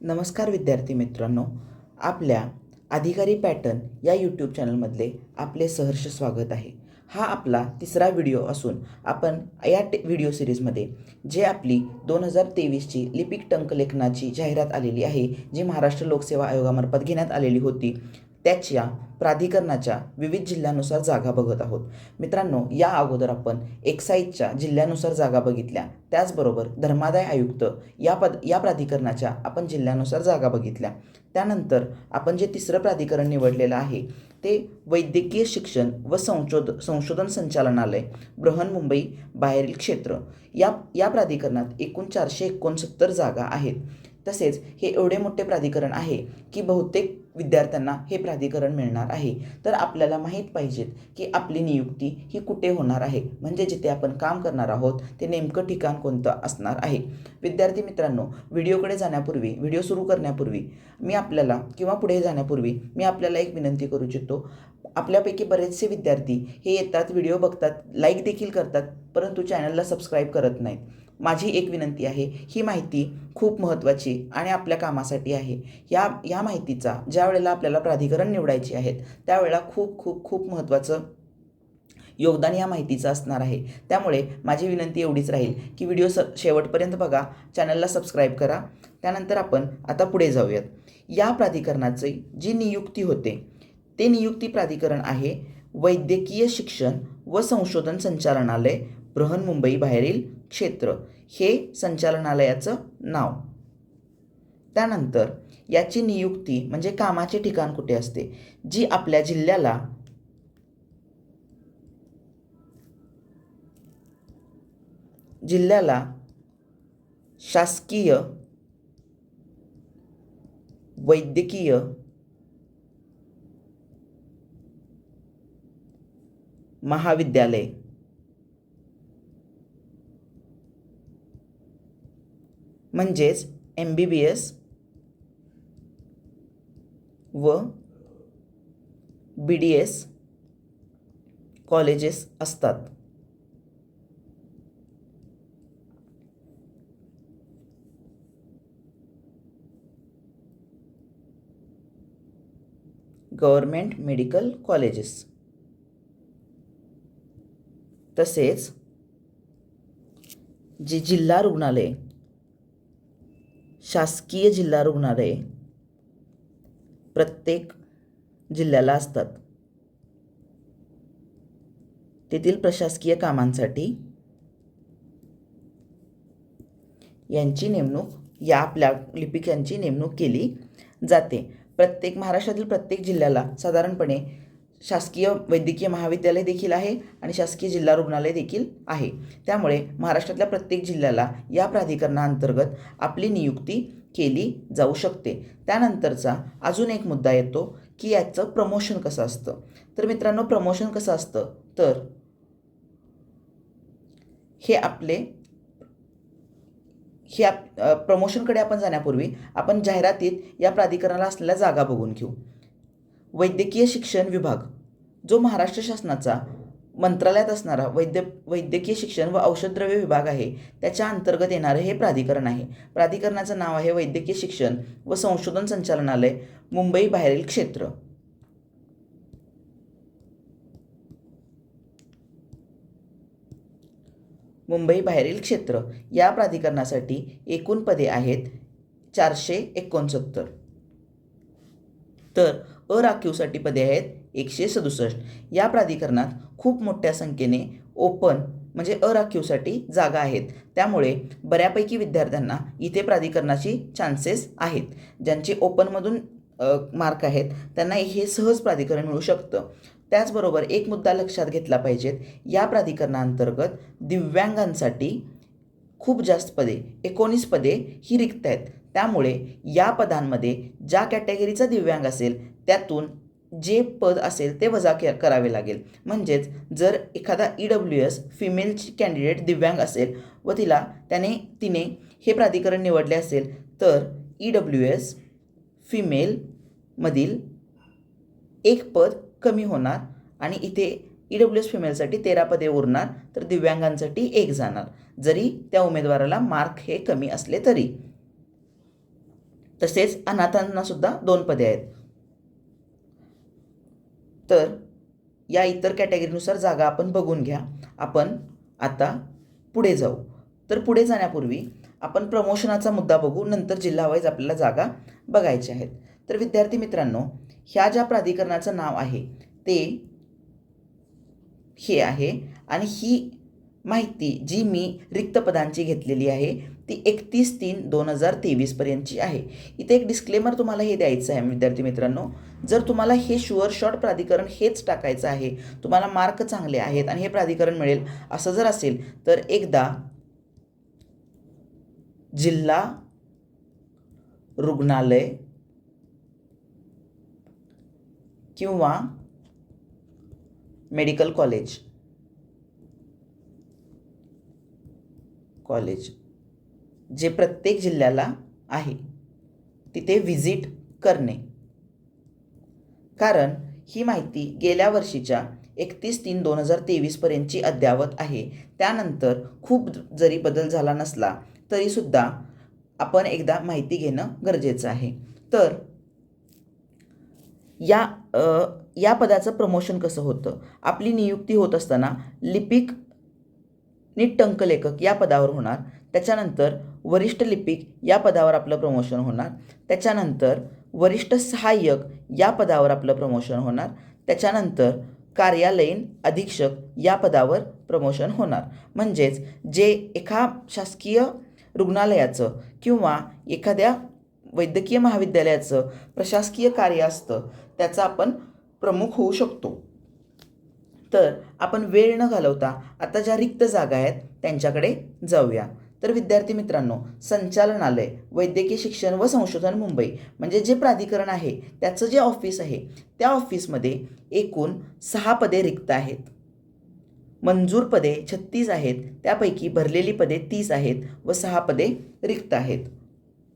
नमस्कार विद्यार्थी मित्रांनो आपल्या अधिकारी पॅटर्न या यूट्यूब चॅनलमधले आपले सहर्ष स्वागत आहे. हा आपला तिसरा व्हिडिओ असून आपण या टे व्हिडिओ सिरीजमध्ये जे आपली दोन हजार तेवीसची लिपिक टंकलेखनाची जाहिरात आलेली आहे जी महाराष्ट्र लोकसेवा आयोगामार्फत घेण्यात आलेली होती त्याच्या प्राधिकरणाच्या विविध जिल्ह्यानुसार जागा बघत आहोत. मित्रांनो या अगोदर आपण एक्साईजच्या जिल्ह्यानुसार जागा बघितल्या. त्याचबरोबर धर्मादाय आयुक्त या पद या प्राधिकरणाच्या आपण जिल्ह्यानुसार जागा बघितल्या. त्यानंतर आपण जे तिसरं प्राधिकरण निवडलेलं आहे ते वैद्यकीय शिक्षण व संशोध संशोधन संचालनालय बृहन्मुंबई बाहेरील क्षेत्र. या या प्राधिकरणात एकूण चारशे एकोणसत्तर जागा आहेत. तसेच हे एवढे मोठे प्राधिकरण आहे की बहुतेक विद्यार्थ्यांना हे प्राधिकरण मिळणार आहे. तर आपल्याला माहीत पाहिजेत की आपली नियुक्ती ही कुठे होणार आहे. म्हणजे जिथे आपण काम करणार आहोत ते नेमकं ठिकाण कोणतं असणार आहे. विद्यार्थी मित्रांनो व्हिडिओकडे जाण्यापूर्वी व्हिडिओ सुरू करण्यापूर्वी मी आपल्याला किंवा पुढे जाण्यापूर्वी मी आपल्याला एक विनंती करू इच्छितो. आपल्यापैकी बरेचसे विद्यार्थी हे येतात व्हिडिओ बघतात लाईक देखील करतात परंतु चॅनलला सबस्क्राईब करत नाहीत. माझी एक विनंती आहे ही माहिती खूप महत्त्वाची आणि आपल्या कामासाठी आहे. या या माहितीचा ज्या वेळेला आपल्याला प्राधिकरण निवडायची आहेत त्यावेळेला खूप खूप खूप महत्त्वाचं योगदान या माहितीचं असणार आहे. त्यामुळे माझी विनंती एवढीच राहील की व्हिडिओ स शेवटपर्यंत बघा चॅनलला सबस्क्राईब करा. त्यानंतर आपण आता पुढे जाऊयात. या प्राधिकरणाची जी नियुक्ती होते ते नियुक्ती प्राधिकरण आहे वैद्यकीय शिक्षण व संशोधन संचालनालय बृहन्मुंबई बाहेरील क्षेत्र हे संचालनालयाचं नाव. त्यानंतर याची नियुक्ती म्हणजे कामाचे ठिकाण कुठे असते? जी आपल्या जिल्ह्याला जिल्ह्याला शासकीय वैद्यकीय महाविद्यालय म्हणजेच एम बी बी एस व बी डी एस कॉलेजेस असतात. Government medical colleges. तसेच जी जिल्हा रुग्णालय शासकीय जिल्हा रुग्णालये प्रत्येक जिल्ह्याला असतात. तेथील प्रशासकीय कामांसाठी यांची नेमणूक या आपल्या लिपिकांची नेमणूक केली जाते. प्रत्येक महाराष्ट्रातील प्रत्येक जिल्ह्याला साधारणपणे शासकीय वैद्यकीय महाविद्यालय देखील आहे आणि शासकीय जिल्हा रुग्णालय देखील आहे. त्यामुळे महाराष्ट्रातल्या प्रत्येक जिल्ह्याला या प्राधिकरणाअंतर्गत आपली नियुक्ती केली जाऊ शकते. त्यानंतरचा अजून एक मुद्दा येतो की याचं प्रमोशन कसं असतं? तर मित्रांनो प्रमोशन कसं असतं? तर हे आपले हे आप प्रमोशनकडे आपण जाण्यापूर्वी आपण जाहिरातीत या प्राधिकरणाला असलेल्या जागा बघून घेऊ. वैद्यकीय शिक्षण विभाग जो महाराष्ट्र शासनाचा मंत्रालयात असणारा वैद्य वैद्यकीय शिक्षण व औषधद्रव्य विभाग आहे त्याच्या अंतर्गत येणारं हे प्राधिकरण आहे. प्राधिकरणाचं नाव आहे वैद्यकीय शिक्षण व संशोधन संचालनालय मुंबई बाहेरील क्षेत्र. मुंबई बाहेरील क्षेत्र या प्राधिकरणासाठी एकूण पदे आहेत चारशे एकोणसत्तर. तर अराखीवसाठी पदे आहेत एकशे सदुसष्ट. या प्राधिकरणात खूप मोठ्या संख्येने ओपन म्हणजे अराखीवसाठी जागा आहेत. त्यामुळे बऱ्यापैकी विद्यार्थ्यांना इथे प्राधिकरणाची चान्सेस आहेत. ज्यांचे ओपनमधून मार्क आहेत त्यांना हे सहज प्राधिकरण मिळू शकतं. त्याचबरोबर एक मुद्दा लक्षात घेतला पाहिजेत. या प्राधिकरणाअंतर्गत दिव्यांगांसाठी खूप जास्त पदे एकोणीस पदे ही रिक्त आहेत. त्यामुळे या पदांमध्ये ज्या कॅटेगरीचा दिव्यांग असेल त्यातून जे पद असेल ते वजा के करावे लागेल. म्हणजेच जर एखादा ई डब्ल्यू एस फिमेलची कॅन्डिडेट दिव्यांग असेल व तिला त्याने तिने हे प्राधिकरण निवडले असेल तर ई डब्ल्यू एस फिमेलमधील एक पद कमी होणार आणि इथे ई डब्ल्यू एस फिमेलसाठी तेरा पदे उरणार तर दिव्यांगांसाठी एक जाणार. जरी त्या उमेदवाराला मार्क हे कमी असले तरी. तसेच अनाथांना सुद्धा दोन पदे आहेत. तर या इतर कॅटेगरीनुसार जागा आपण बघून घ्या. आपण आता पुढे जाऊ. तर पुढे जाण्यापूर्वी आपण प्रमोशनाचा मुद्दा बघू. नंतर जिल्हावाईज आपल्याला जागा बघायच्या आहेत. तर विद्यार्थी मित्रांनो ह्या ज्या प्राधिकरणाचं नाव आहे ते हे आहे. आणि ही माहिती जी मी रिक्त पदांची घेतलेली आहे ती एकतीस तीन दोन हजार तेवीसपर्यंतची आहे. इथे एक डिस्क्लेमर तुम्हाला हे द्यायचं आहे विद्यार्थी मित्रांनो. जर तुम्हाला हे शुअर शॉर्ट प्राधिकरण हेच टाकायचं आहे तुम्हाला मार्क चांगले आहेत आणि हे प्राधिकरण मिळेल असं जर असेल तर एकदा जिल्हा रुग्णालय किंवा मेडिकल कॉलेज कॉलेज जे प्रत्येक जिल्ह्याला आहे तिथे व्हिजिट करणे. कारण ही माहिती गेल्या वर्षीच्या एकतीस तीन दोन हजार तेवीसपर्यंतची अद्ययावत आहे. त्यानंतर खूप जरी बदल झाला नसला तरीसुद्धा आपण एकदा माहिती घेणं गरजेचं आहे. तर या या पदाचं प्रमोशन कसं होतं? आपली नियुक्ती होत असताना लिपिक नीट टंकलेखक या पदावर होणार. त्याच्यानंतर वरिष्ठ लिपिक या पदावर आपलं प्रमोशन होणार. त्याच्यानंतर वरिष्ठ सहाय्यक या पदावर आपलं प्रमोशन होणार. त्याच्यानंतर कार्यालयीन अधीक्षक या पदावर प्रमोशन होणार. म्हणजेच जे एका शासकीय रुग्णालयाचं किंवा एखाद्या वैद्यकीय महाविद्यालयाचं प्रशासकीय कार्य असतं त्याचा आपण प्रमुख होऊ शकतो. तर आपण वेळ न घालवता आता ज्या रिक्त जागा आहेत त्यांच्याकडे जाऊया. तर विद्यार्थी मित्रांनो संचालनालय वैद्यकीय शिक्षण व संशोधन मुंबई म्हणजे जे प्राधिकरण आहे त्याचं जे ऑफिस आहे त्या ऑफिसमध्ये एकूण सहा पदे रिक्त आहेत. मंजूर पदे छत्तीस आहेत त्यापैकी भरलेली पदे तीस आहेत व सहा पदे रिक्त आहेत.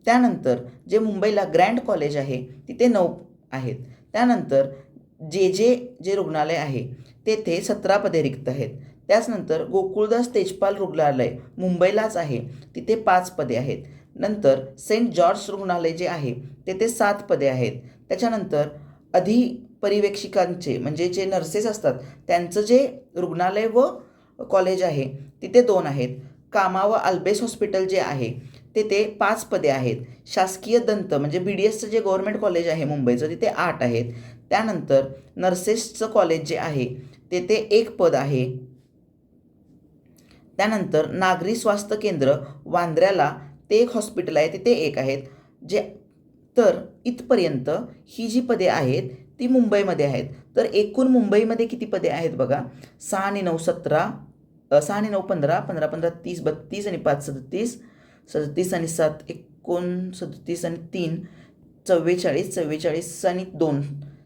त्यानंतर जे मुंबईला ग्रँड कॉलेज आहे तिथे नऊ आहेत. त्यानंतर जे जे जे रुग्णालय आहे तेथे सतरा पदे रिक्त आहेत. त्याचनंतर गोकुळदास तेजपाल रुग्णालय मुंबईलाच आहे. तिथे पाच पदे आहेत. नंतर सेंट जॉर्ज रुग्णालय जे आहे तेथे सात पदे आहेत. त्याच्यानंतर अधिपरिवेक्षिकांचे म्हणजे जे नर्सेस असतात त्यांचं जे रुग्णालय व कॉलेज आहे तिथे दोन आहेत. कामा व अल्बेस हॉस्पिटल जे आहे तेथे पाच पदे आहेत. शासकीय दंत म्हणजे बी डी एसचं जे गव्हर्मेंट कॉलेज आहे मुंबईचं तिथे आठ आहेत. त्यानंतर नर्सेसचं कॉलेज जे आहे तेथे एक पद आहे. त्यानंतर नागरी स्वास्थ्य केंद्र वांद्र्याला ते एक हॉस्पिटल आहे. तिथे एक आहेत. जे तर इथपर्यंत ही जी पदे आहेत ती मुंबईमध्ये आहेत. तर एकूण मुंबईमध्ये किती पदे आहेत बघा? सहा आणि नऊ सतरा सहा आणि नऊ पंधरा पंधरा पंधरा तीस बत्तीस आणि पाच सदतीस सदतीस आणि सात एकोण सदतीस आणि तीन चव्वेचाळीस चव्वेचाळीस आणि दोन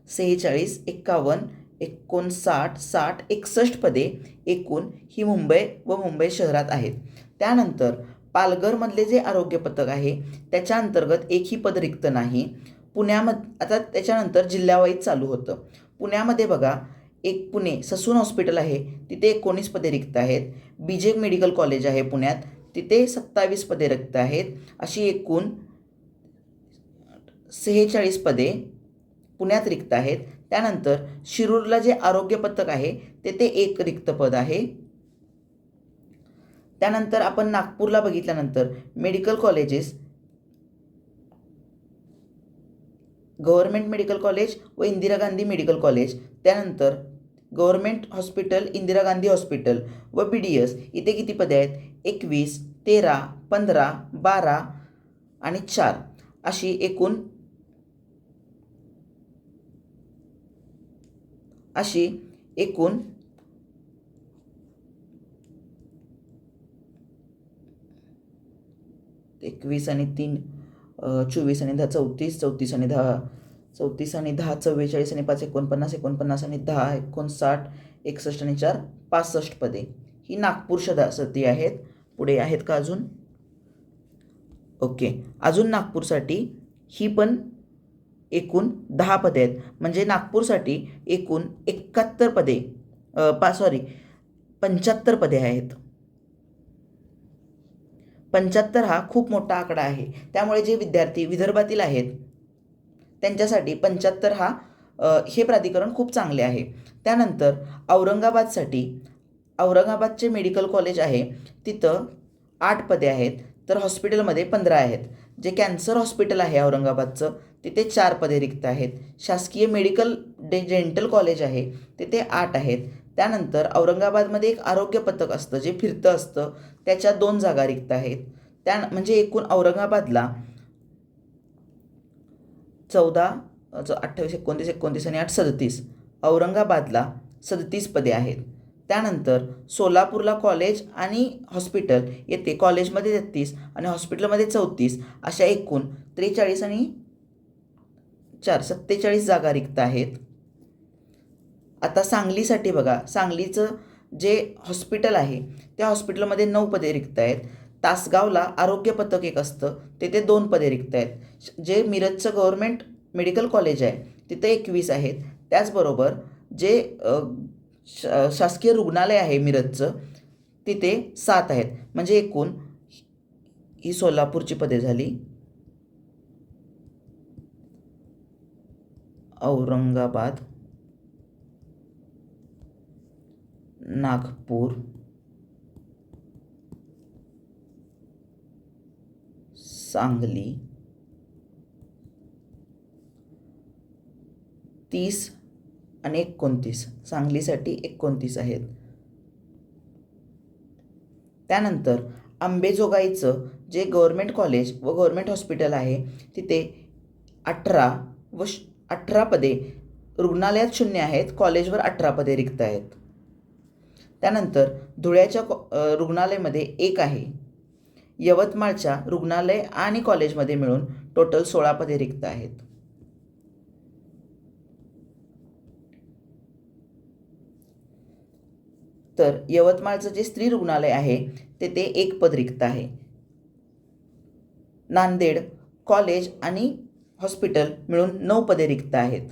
सेहेचाळीस एक्कावन्न एकोणसाठ साठ एकसष्ट पदे एकूण ही मुंबई व मुंबई शहरात आहेत. त्यानंतर पालघरमधले जे आरोग्य पथक आहे त्याच्या अंतर्गत एकही पद रिक्त नाही. पुण्यामध्ये आता त्याच्यानंतर जिल्ह्यावाईज चालू होतं. पुण्यामध्ये बघा एक पुणे ससून हॉस्पिटल आहे तिथे एकोणीस पदे रिक्त आहेत. बीजे मेडिकल कॉलेज आहे पुण्यात तिथे सत्तावीस पदे रिक्त आहेत. अशी एकूण सेहेचाळीस पदे पुण्यात रिक्त आहेत. त्यानंतर शिरूरला जे आरोग्य पथक आहे तेथे एक रिक्त पद आहे. त्यानंतर आपण नागपूरला बघितल्यानंतर medical colleges government medical college व इंदिरा गांधी मेडिकल कॉलेज त्यानंतर government hospital Indira Gandhi hospital व बी डी एस इथे किती पदे आहेत? एकवीस तेरा पंधरा बारा आणि चार. अशी एकूण अशी एकूण एकवीस आणि तीन चोवीस आणि दहा चौतीस चौतीस आणि दहा चौतीस आणि दहा चव्वेचाळीस आणि पाच एकोणपन्नास एकोणपन्नास आणि दहा एकोणसाठ एकसष्ट आणि चार पासष्ट पदे. ही नागपूर सदासती आहेत. पुढे आहेत का अजून? ओके. अजून नागपूरसाठी ही पण एकूण दहा पदे आहेत. म्हणजे नागपूरसाठी एकूण एकाहत्तर पदे पा सॉरी पंच्याहत्तर पदे आहेत. पंच्याहत्तर हा खूप मोठा आकडा आहे. त्यामुळे जे विद्यार्थी विदर्भातील आहेत त्यांच्यासाठी पंच्याहत्तर हा हे प्राधिकरण खूप चांगले आहे. त्यानंतर औरंगाबादसाठी औरंगाबादचे मेडिकल कॉलेज आहे. तिथं आठ पदे आहेत. तर हॉस्पिटलमध्ये पंधरा आहेत. जे कॅन्सर हॉस्पिटल आहे औरंगाबादचं तिथे चार पदे रिक्त आहेत. शासकीय मेडिकल डे डेंटल कॉलेज आहे तिथे आठ आहेत. त्यानंतर औरंगाबादमध्ये एक आरोग्य पथक असतं जे फिरतं असतं त्याच्या दोन जागा रिक्त आहेत. त्या म्हणजे एकूण औरंगाबादला चौदा अठ्ठावीस एकोणतीस एकोणतीस आणि आठ सदतीस औरंगाबादला सदतीस पदे आहेत. त्यानंतर सोलापूरला कॉलेज आणि हॉस्पिटल येते. कॉलेजमध्ये तेहतीस आणि हॉस्पिटलमध्ये चौतीस अशा एकूण त्रेचाळीस आणि चार सत्तेचाळीस जागा रिक्त आहेत. आता सांगलीसाठी बघा. सांगलीचं जे हॉस्पिटल आहे त्या हॉस्पिटलमध्ये नऊ पदे रिक्त आहेत. तासगावला आरोग्य पथक एक असतं. तिथे दोन पदे रिक्त आहेत. जे मिरजचं गव्हर्मेंट मेडिकल कॉलेज आहे तिथे एकवीस आहेत. त्याचबरोबर जे श- शासकीय रुग्णालय आहे मिरजचं. तिथे सात आहेत. म्हणजे एकूण ही सोलापूरची पदे झाली. औरंगाबाद. नागपूर. सांगली. तीस आणि एकोणतीस सांगलीसाठी एकोणतीस आहेत. त्यानंतर आंबेजोगाईचं जे गव्हर्मेंट कॉलेज व गव्हर्मेंट हॉस्पिटल आहे तिथे अठरा व अठरा पदे रुग्णालयात शून्य आहेत कॉलेजवर अठरा पदे रिक्त आहेत. त्यानंतर धुळ्याच्या कॉ रुग्णालयमध्ये रुग्णालयामध्ये एक आहे. यवतमाळच्या रुग्णालय आणि कॉलेजमध्ये मिळून टोटल सोळा पदे रिक्त आहेत. तर यवतमाळचं जे स्त्री रुग्णालय आहे तेथे एक पद रिक्त आहे. नांदेड कॉलेज आणि हॉस्पिटल मिळून नऊ पदे रिक्त आहेत.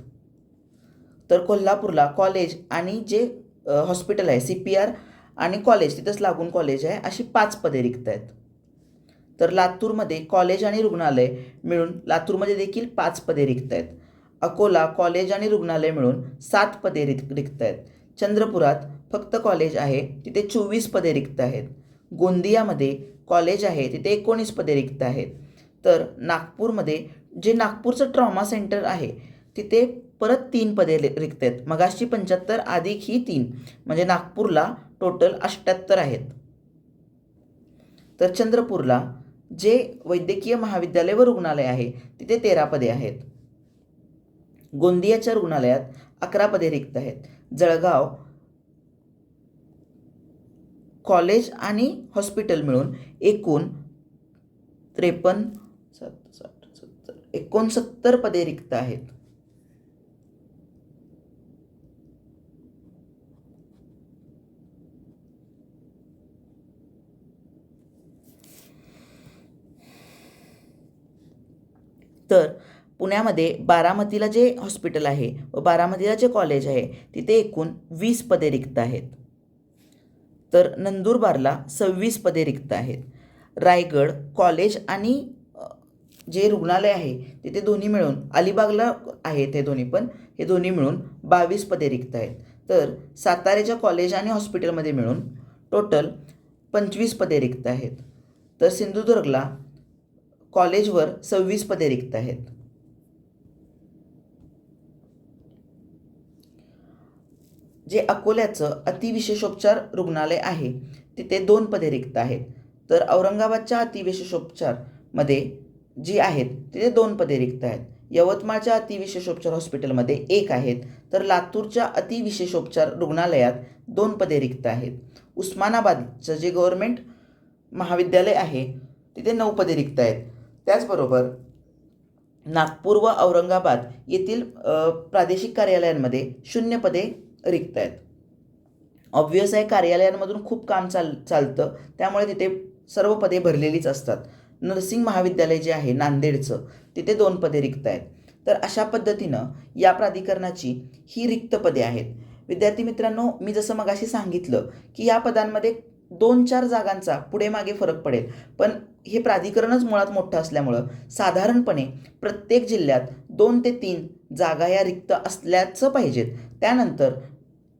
तर कोल्हापूरला कॉलेज आणि जे हॉस्पिटल आहे सी पी आर आणि कॉलेज तिथंच लागून कॉलेज आहे अशी पाच पदे रिक्त आहेत. तर लातूरमध्ये कॉलेज आणि रुग्णालय मिळून लातूरमध्ये देखील पाच पदे रिक्त आहेत. अकोला कॉलेज आणि रुग्णालय मिळून सात पदे रिक्त रिक्त आहेत. चंद्रपुरात फक्त कॉलेज आहे तिथे चोवीस पदे रिक्त आहेत. गोंदियामध्ये कॉलेज आहे तिथे एकोणीस पदे रिक्त आहेत. तर नागपूरमध्ये जे नागपूरचं ट्रॉमा सेंटर आहे तिथे परत तीन पदे रिक्त आहेत. मगाशी पंच्याहत्तर अधिक ही तीन. म्हणजे नागपूरला टोटल अष्ट्याहत्तर आहेत. तर चंद्रपूरला जे वैद्यकीय महाविद्यालय व रुग्णालय आहे तिथे तेरा पदे आहेत. गोंदियाच्या रुग्णालयात अकरा पदे रिक्त आहेत. जळगाव कॉलेज आणि हॉस्पिटल मिळून एकूण त्रेपन्न सात साठ सत्तर एकोणसत्तर पदे रिक्त आहेत. तर पुण्यामध्ये बारामतीला जे हॉस्पिटल आहे व बारामतीला जे कॉलेज आहे तिथे एकूण वीस पदे रिक्त आहेत. तर नंदुरबारला सव्वीस पदे रिक्त आहेत. रायगड कॉलेज आणि जे रुग्णालय आहे तिथे दोन्ही मिळून अलिबागला आहेत हे दोन्ही पण हे दोन्ही मिळून बावीस पदे रिक्त आहेत. तर साताऱ्याच्या कॉलेज आणि हॉस्पिटलमध्ये मिळून टोटल पंचवीस पदे रिक्त आहेत. तर सिंधुदुर्गला कॉलेजवर सव्वीस पदे रिक्त आहेत. जे अकोल्याचं अतिविशेषोपचार रुग्णालय आहे तिथे दोन पदे रिक्त आहेत. तर औरंगाबादच्या अतिविशेषोपचारमध्ये जी आहेत तिथे दोन पदे रिक्त आहेत. यवतमाळच्या अतिविशेषोपचार हॉस्पिटलमध्ये एक आहेत तर लातूरच्या अतिविशेषोपचार रुग्णालयात दोन पदे रिक्त आहेत. उस्मानाबादचं जे गव्हर्मेंट महाविद्यालय आहे तिथे नऊ पदे रिक्त आहेत. त्याचबरोबर नागपूर व औरंगाबाद येथील प्रादेशिक कार्यालयांमध्ये शून्य पदे रिक्त आहेत ऑब्वियस आहे कार्यालयांमधून खूप काम चाल चालतं. त्यामुळे तिथे सर्व पदे भरलेलीच असतात. नर्सिंग महाविद्यालय जे आहे नांदेडचं तिथे दोन पदे रिक्त आहेत तर अशा पद्धतीनं या प्राधिकरणाची ही रिक्त पदे आहेत. विद्यार्थी मित्रांनो मी जसं मगाशी सांगितलं की या पदांमध्ये दोन चार जागांचा पुढे मागे फरक पडेल. पण हे प्राधिकरणच मुळात मोठं असल्यामुळं साधारणपणे प्रत्येक जिल्ह्यात दोन ते तीन जागा या रिक्त असल्याचं पाहिजेत. त्यानंतर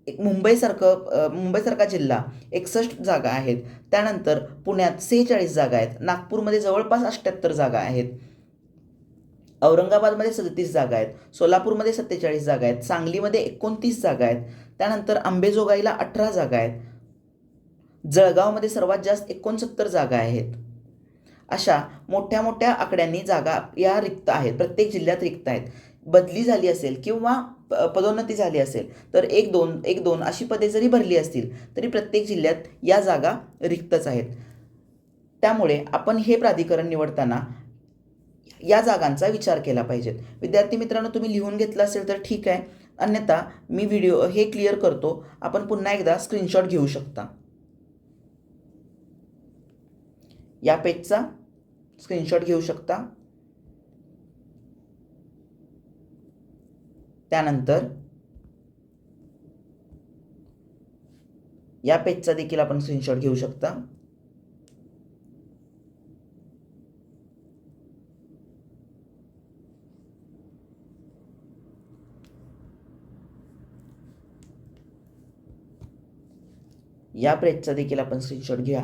एक मुंबईसारखं मुंबईसारखा जिल्हा एकसष्ट जागा आहेत. त्यानंतर पुण्यात सेहेचाळीस जागा आहेत. नागपूरमध्ये जवळपास अठ्ठ्याहत्तर जागा आहेत. औरंगाबादमध्ये सदतीस जागा आहेत. सोलापूरमध्ये सत्तेचाळीस जागा आहेत. सांगलीमध्ये एकोणतीस जागा आहेत. त्यानंतर आंबेजोगाईला अठरा जागा आहेत. जळगावमध्ये सर्वात जास्त एकोणसत्तर जागा आहेत. अशा मोठ्या मोठ्या आकड्यांनी जागा या रिक्त आहेत. प्रत्येक जिल्ह्यात रिक्त आहेत. बदली झाली असेल किंवा पदोन्नती झाली असेल तर एक दोन एक दोन अशी पदे जरी भरली असतील तरी प्रत्येक जिल्ह्यात या जागा रिक्तच आहेत. त्यामुळे आपण हे प्राधिकरण निवडताना या जागांचा विचार केला पाहिजेत विद्यार्थी मित्रांनो तुम्ही लिहून घेतलं असेल तर ठीक आहे. अन्यथा मी व्हिडिओ हे क्लिअर करतो. आपण पुन्हा एकदा स्क्रीनशॉट घेऊ शकता. या पेजचा स्क्रीनशॉट घेऊ शकता. त्यानंतर या पेजचा देखील आपण स्क्रीनशॉट घेऊ शकता. या पेजचा देखील आपण स्क्रीनशॉट घ्या.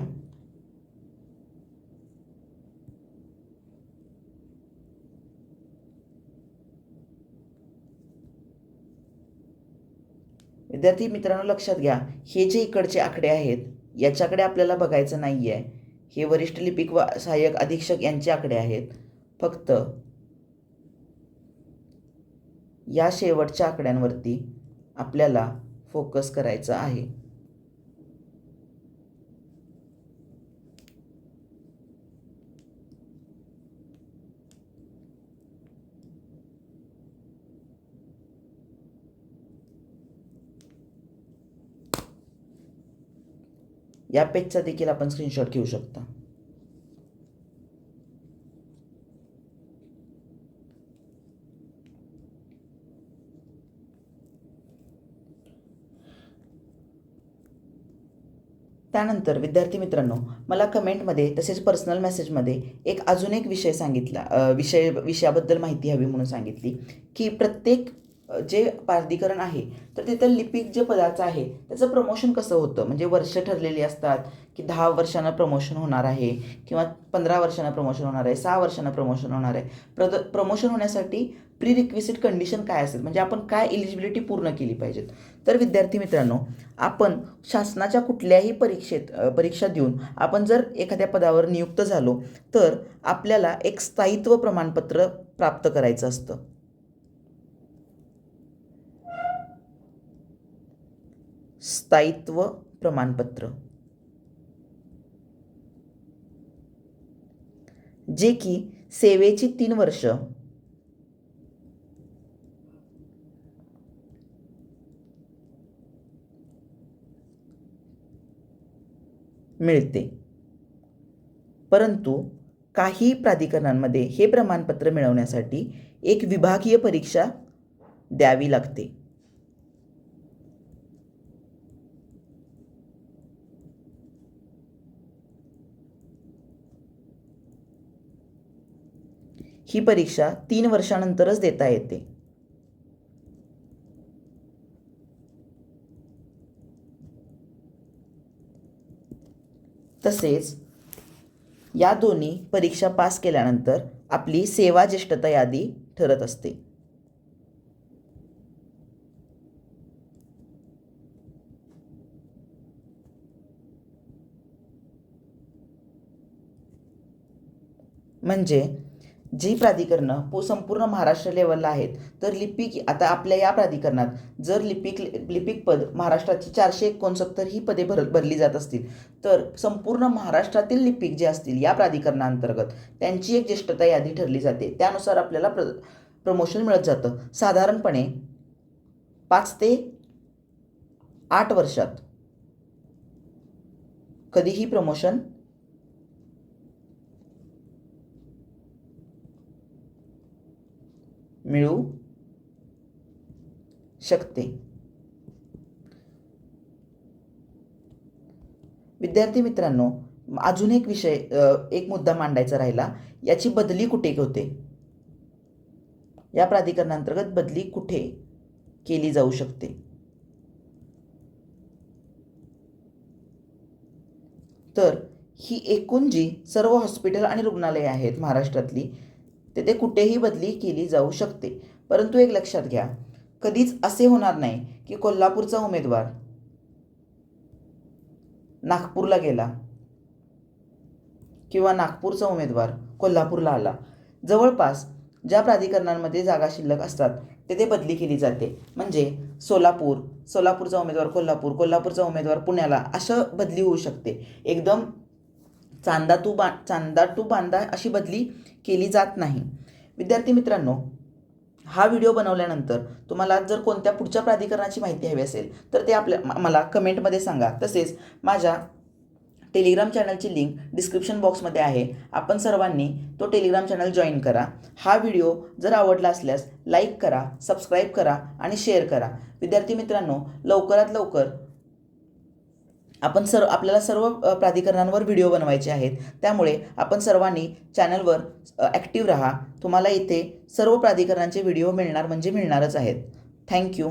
विद्यार्थी मित्रांनो लक्षात घ्या हे जे इकडचे आकडे आहेत याच्याकडे आपल्याला बघायचं नाही आहे हे वरिष्ठ लिपिक व सहाय्यक अधीक्षक यांचे आकडे आहेत. फक्त या शेवटच्या आकड्यांवरती आपल्याला फोकस करायचा आहे. या पेजचा देखील आपण स्क्रीनशॉट घेऊ शकता. त्यानंतर विद्यार्थी मित्रांनो मला कमेंटमध्ये तसेच पर्सनल मेसेजमध्ये एक अजून एक विषय सांगितला विषय विषयाबद्दल माहिती हवी म्हणून सांगितली की प्रत्येक जे प्राधिकरण आहे तर तिथं लिपिक जे पदाचं आहे त्याचं प्रमोशन कसं होतं? म्हणजे वर्ष ठरलेली असतात की दहा वर्षांना प्रमोशन होणार आहे किंवा पंधरा वर्षांना प्रमोशन होणार आहे सहा वर्षांना प्रमोशन होणार आहे. प्रद प्रमोशन होण्यासाठी प्री रिक्विसिट कंडिशन काय असेल म्हणजे आपण काय एलिजिबिलिटी पूर्ण केली पाहिजेत? तर विद्यार्थी मित्रांनो आपण शासनाच्या कुठल्याही परीक्षेत परीक्षा देऊन आपण जर एखाद्या पदावर नियुक्त झालो तर आपल्याला एक स्थायित्व प्रमाणपत्र प्राप्त करायचं असतं. स्थायित्व प्रमाणपत्र. जे की सेवेची तीन वर्ष. मिळते. परंतु काही प्राधिकरणांमध्ये हे प्रमाणपत्र मिळवण्यासाठी एक विभागीय परीक्षा द्यावी लागते. ही परीक्षा तीन वर्षानंतरच देता येते. तसेच या दोन्ही परीक्षा पास केल्यानंतर आपली सेवा ज्येष्ठता यादी ठरत असते. म्हणजे जी प्राधिकरणं पू संपूर्ण महाराष्ट्र लेवलला आहेत तर लिपिक आता आपल्या या प्राधिकरणात जर लिपिक लिपिक पद महाराष्ट्राची चारशे एकोणसत्तर ही पदे भर भरली जात असतील तर संपूर्ण महाराष्ट्रातील लिपिक जे असतील या प्राधिकरणाअंतर्गत त्यांची एक ज्येष्ठता यादी ठरली जाते. त्यानुसार आपल्याला प्र प्रमोशन मिळत जातं. साधारणपणे पाच ते आठ वर्षात कधीही प्रमोशन मिळू शकते. विद्यार्थी मित्रांनो अजून एक विषय एक मुद्दा मांडायचा राहिला. याची बदली कुठे होते? या प्राधिकरणांतर्गत बदली कुठे केली जाऊ शकते? तर ही एकूण जी सर्व हॉस्पिटल आणि रुग्णालये आहेत महाराष्ट्रातली तेथे कुठेही बदली केली जाऊ शकते. परंतु एक लक्षात घ्या कधीच असे होणार नाही की कोल्हापूरचा उमेदवार नागपूरला गेला किंवा नागपूरचा उमेदवार कोल्हापूरला आला. जवळपास ज्या प्राधिकरणांमध्ये जागा शिल्लक असतात तेथे बदली केली जाते. म्हणजे सोलापूर सोलापूरचा उमेदवार कोल्हापूर कोल्हापूरचा उमेदवार पुण्याला असं बदली होऊ शकते. एकदम चांदा तू बा चांदा टू बांदा अशी बदली केली जात नाही. विद्यार्थी मित्रांनो हा व्हिडिओ बनवल्यानंतर तुम्हाला जर कोणत्या पुढच्या प्राधिकरणाची माहिती हवी असेल तर ते आपल्या मला कमेंटमध्ये सांगा. तसेच माझ्या टेलिग्राम चॅनलची लिंक डिस्क्रिप्शन बॉक्समध्ये आहे. आपण सर्वांनी तो टेलिग्राम चॅनल जॉईन करा. हा व्हिडिओ जर आवडला असल्यास लाईक करा सबस्क्राईब करा आणि शेअर करा. विद्यार्थी मित्रांनो लवकरात लवकर आपण सर्व आपल्याला सर्व प्राधिकरणांवर व्हिडिओ बनवायचे आहेत. त्यामुळे आपण सर्वांनी चॅनलवर ॲक्टिव्ह राहा. तुम्हाला इथे सर्व प्राधिकरणांचे व्हिडिओ मिळणार म्हणजे मिळणारच आहेत. थँक्यू.